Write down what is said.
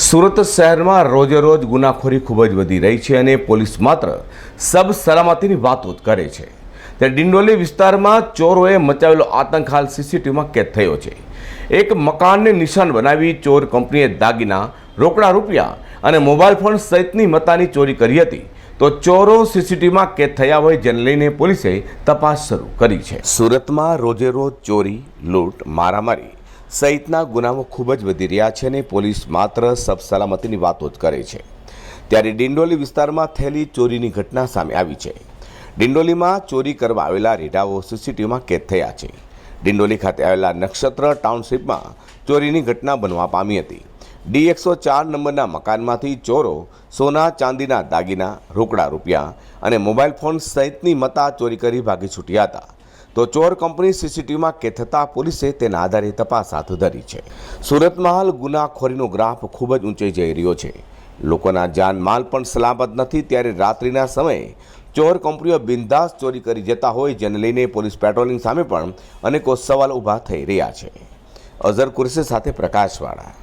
સુરત શહેરમાં રોજે રોજ ગુનાખોરી ખૂબ જ વધી રહી છે અને પોલીસ માત્ર સબ સલામતીની વાતો જ કરે છે. ત્યારે ડિંડોલી વિસ્તારમાં ચોરોએ મચાવેલો આતંક હાલ સીસીટીવીમાં કેદ થયો છે. એક મકાનને નિશાન બનાવી ચોર કંપનીએ દાગીના, રોકડા રૂપિયા અને મોબાઈલ ફોન સહિતની મતાની ચોરી કરી હતી. તો ચોરો સીસીટીવીમાં કેદ થયા હોય જેને લઈને પોલીસે તપાસ શરૂ કરી છે. સુરતમાં રોજે રોજ ચોરી, લૂંટ, મારામારી સહિતના ગુનાઓ ખૂબ જ વધી રહ્યા છે અને પોલીસ માત્ર સબ સલામતીની વાતો જ કરે છે. ત્યારે ડિંડોલી વિસ્તારમાં થયેલી ચોરીની ઘટના સામે આવી છે. ડિંડોલીમાં ચોરી કરવા આવેલા રીઢાઓ સીસીટીવીમાં કેદ થયા છે. ડિંડોલી ખાતે આવેલા નક્ષત્ર ટાઉનશીપમાં ચોરીની ઘટના બનવા પામી હતી. ડી એકસો ચાર નંબરના મકાનમાંથી ચોરો, સોના, ચાંદીના દાગીના, રોકડા રૂપિયા અને મોબાઈલ ફોન સહિતની મતા ચોરી કરી ભાગી છૂટ્યા હતા. તો ચોર કંપની સીસીટીવીમાં કેથતા થતાં પોલીસે તેના આધારે તપાસ હાથ ધરી છે. સુરતમાં હાલ ગુનાખોરીનો ગ્રાફ ખૂબ જ ઊંચે જઈ રહ્યો છે. લોકોના જાનમાલ પણ સલામત નથી ત્યારે રાત્રિના સમયે ચોર કંપનીઓ બિંદાસ ચોરી કરી જતા હોય જેને લઈને પોલીસ પેટ્રોલિંગ સામે પણ અનેકો સવાલ ઊભા થઈ રહ્યા છે. અઝર કુરશી સાથે પ્રકાશવાળા.